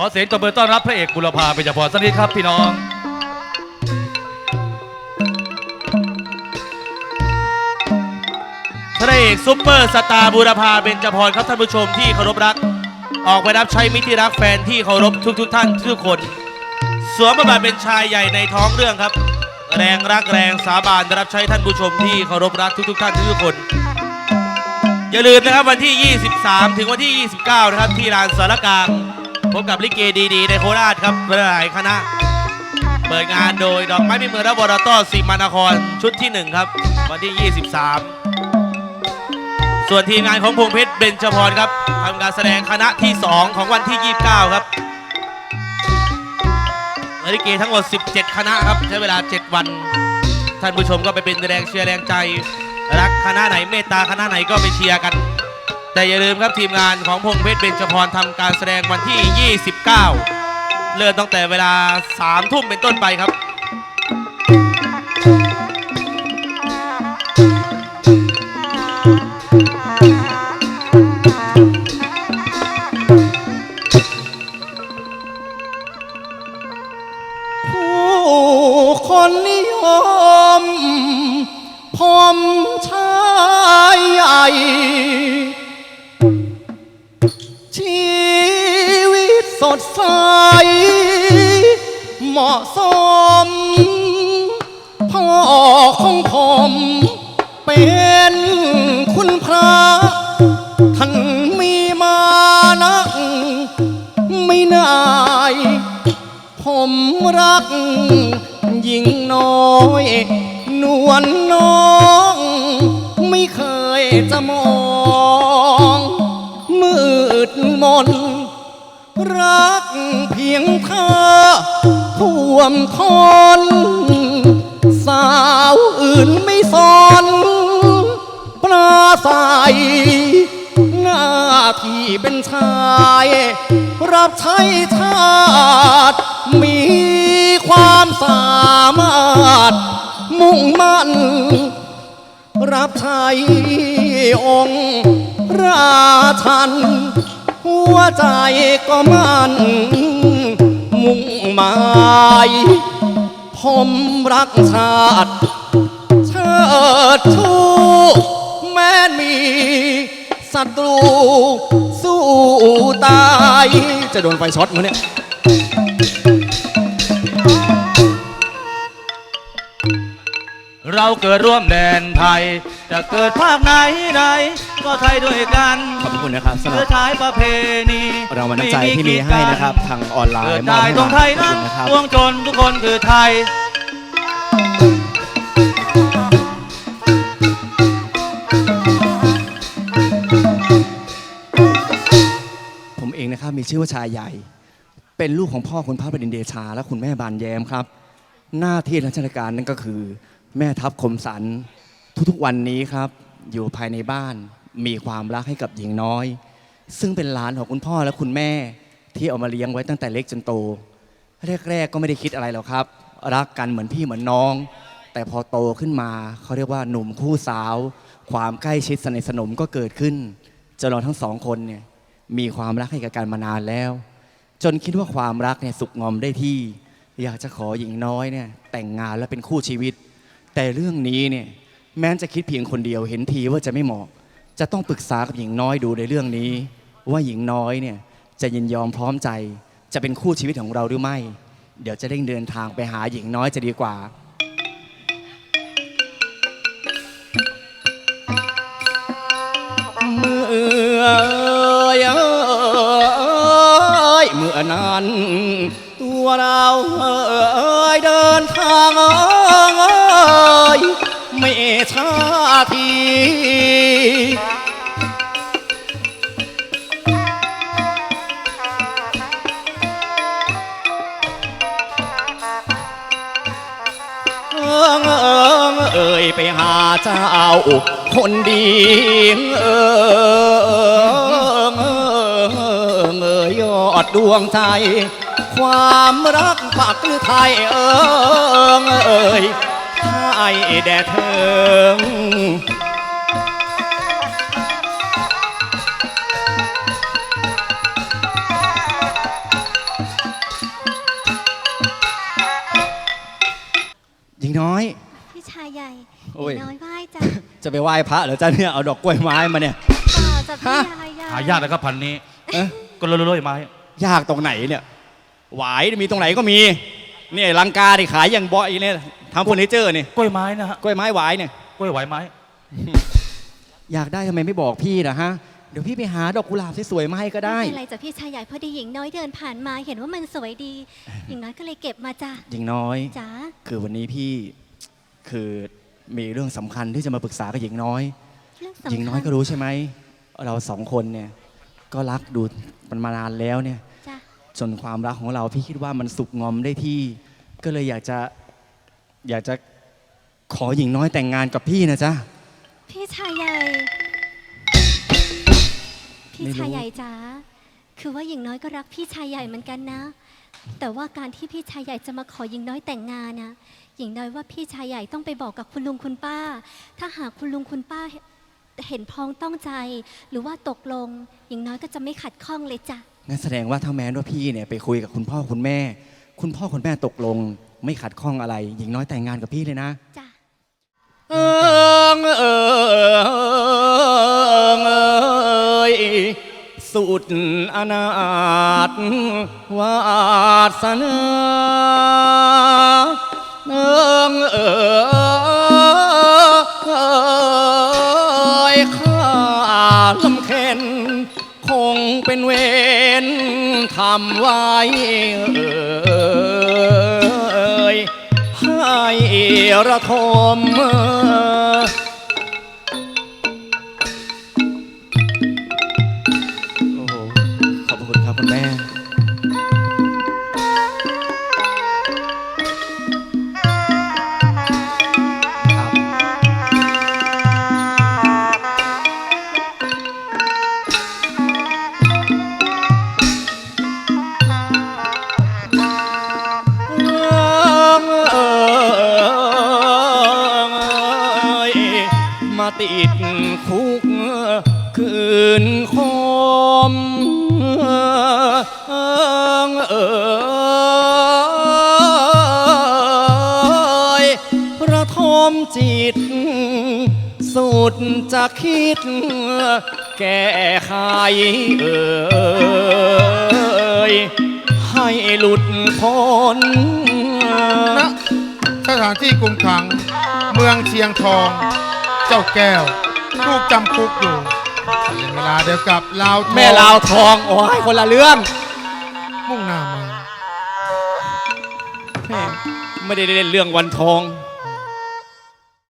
ขอเสียงตบมือต้อนรับพระเอกบุรพาเป็นจพรสักนิดครับพี่น้องพระเอกซุปเปอร์สตาร์บูรพาเบญจพรครับท่านผู้ชมที่เคารพรัก ออกไปรับใช้มิตรรักแฟนที่เคารพทุกทุกท่านทุกคน สวมบทบาทเป็นชายใหญ่ในท้องเรื่องครับ แรงรักแรงสาบานรับใช้ท่านผู้ชมที่เคารพรักทุกทุกท่านทุกคน อย่าลืมนะครับวันที่ 23 ถึงวันที่ 29 นะครับที่ลานสารกลาง พบกับลิเกดีๆ ในโคราชครับหลายคณะ เปิดงานโดยดอกไม้พิมพ์เมืองและบอรต้อสีมานครชุดที่ 1 ครับ วันที่ 23 ส่วนทีมงานของพงเพชรเบญจพรครับทำการแสดงคณะที่ 2 ของวันที่ 29 ครับลิเกทั้งหมด 17 คณะครับ ใช้เวลา 7 วัน ท่านผู้ชมก็ไปเป็นแรงเชียร์แรงใจ รักคณะไหนเมตตาคณะไหนก็ไปเชียร์กัน แต่อย่าลืมครับทีมงานของพงเพชรเบญจพรทำการแสดงวันที่ 29 เริ่มตั้งแต่เวลา 3 ทุ่มเป็นต้นไปครับผู้คนนิยมผมชายใหญ่ ชีวิตสดใส เหมาะสม พ่อของผมเป็นคุณพระ ท่านมีมานะไม่นาย ผมรักหญิงน้อย นวลน้อง ไม่เคยจะมอง ดมน รักเพียงเธอท่วมทน สาวอื่นไม่สนปลาใสหน้าที่เป็นชาย รับใช้ชาติมีความสามารถ มุ่งมั่น รับใช้องค์ราชัน หัวใจก็มันมุ่งหมายผมรักชาติเชิดชูแม้มีศัตรูสู้ตาย จะโดนไฟช็อตมั้ยเนี่ย เราเกิดร่วมแดนไทย จะเกิดภาคไหนใดก็ไทยด้วยกันขอบคุณนะครับสำหรับเพื่อชายประเพณีรางวัลน้ำใจที่มีให้นะครับ ทางออนไลเกิดน์มอบได้ให้ตรงไทยขอบนั้นคุณนะครับ ปวงชนทุกคนคือไทย ผมเองนะครับมีชื่อว่าชายใหญ่ เป็นลูกของพ่อคุณพระบดินทร์เดชา และคุณแม่บานแยมครับ หน้าที่ราชการนั่นก็คือ แม่ทัพคมสันทุกๆวันนี้ครับ อยู่ภายในบ้านมีความรักให้กับหญิงน้อย ซึ่งเป็นหลานของคุณพ่อและคุณแม่ที่เอามาเลี้ยงไว้ตั้งแต่เล็กจนโตแรกๆก็ไม่ได้คิดอะไรหรอกครับ รักกันเหมือนพี่เหมือนน้อง แต่พอโตขึ้นมาเขาเรียกว่าหนุ่มคู่สาว ความใกล้ชิดสนิทสนมก็เกิดขึ้นจนเราทั้งสองคนเนี่ยมีความรักให้กับกันมานานแล้ว จนคิดว่าความรักเนี่ยสุกงอมได้ที่ อยากจะขอหญิงน้อยเนี่ยแต่งงานและเป็นคู่ชีวิต แต่เรื่องนี้เนี่ยแม้จะคิดเพียงคนเดียวเห็นทีว่าจะไม่เหมาะ จะต้องปรึกษากับหญิงน้อยดูในเรื่องนี้ ว่าหญิงน้อยเนี่ยจะยินยอมพร้อมใจ จะเป็นคู่ชีวิตของเราหรือไม่ เดี๋ยวจะเร่งเดินทางไปหาหญิงน้อยจะดีกว่า เมื่อเอ่ยเมื่อนั้น ตัวเราเอ่ยเดินทางอ ชาทีเออเออเออยไปหาเจ้าคนดีเอิงเอิงเอ่ยยอดดวงใจ ความรักปักหรือไทยเอิงเอ่ยให้แด่เธอ ใหญ่โอ้ย หญิงน้อยไหว้จ้ะจะไปไหว้พระเหรอจ้าเนี่ยเอาดอกกล้วยไม้มาเนี่ยเปล่าจ้ะพี่ฮะชายใหญ่หายากนะครับพันธุ์นี้เอ๊ะ ก็เลยเลยไม้ยากตรงไหนเนี่ยหวายมีตรงไหนก็มีเนี่ยลังกาที่ขายอย่างบ่อยเนี่ยทำเฟอร์นิเจอร์นี่กล้วยไม้นะฮะกล้วยไม้หวายเนี่ยกล้วยไหวไม้อยากได้ทำไมไม่บอกพี่นะฮะ เดี๋ยวพี่ไปหาดอกกุหลาบสวยๆมาให้ก็ได้ ไม่เป็นไรจ้ะพี่ชายใหญ่พอดีหญิงน้อยเดินผ่านมาเห็นว่ามันสวยดี หญิงน้อยก็เลยเก็บมาจ้ะหญิงน้อย จ๋าคือวันนี้พี่คือมีเรื่องสำคัญที่จะมาปรึกษากับหญิงน้อย เรื่องสำคัญหญิงน้อยก็รู้ใช่ไหม เราสองคนเนี่ยก็รักดูมันมานานแล้วเนี่ย จ้ะจนความรักของเราพี่คิดว่ามันสุกงอมได้ที่ ก็เลยอยากจะอยากจะขอหญิงน้อยแต่งงานกับพี่นะจ๊ะ พี่ชายใหญ่ พี่ไม่รู้ ชายใหญ่จ๋าคือว่าหญิงน้อยก็รักพี่ชายใหญ่เหมือนกันนะ แต่ว่าการที่พี่ชายใหญ่จะมาขอหญิงน้อยแต่งงานนะหญิงน้อยว่าพี่ชายใหญ่ต้องไปบอกกับคุณลุงคุณป้า ถ้าหากคุณลุงคุณป้าเห็นเห็นพ้องต้องใจ หรือว่าตกลง หญิงน้อยก็จะไม่ขัดข้องเลยจ้ะ งั้นแสดงว่าถ้าแม้นว่าพี่เนี่ยไปคุยกับคุณพ่อคุณแม่ คุณพ่อคุณแม่ตกลง ไม่ขัดข้องอะไร หญิงน้อยแต่งงานกับพี่เลยนะ จ้ะ เอิงเอิ สุดอนาถวาสนาเอิงเอยข้าลำเค็นคงเป็นเวรทำไว้เอ่ยให้ระทม ติดคุกคืนคมเอยระทมจิต สุดจะคิด แก้ไขเอยให้หลุดพ้นณสถานที่คุมขัง เมืองเชียงทอง เจ้าแก้วถูกจำคุกอยู่เป็นเวลาเดียวกับลาวทองแม่ลาวทอง โอ้ยคนละเรื่องมุ่งหน้ามาแม่ไม่ได้เล่นเรื่องวันทองเ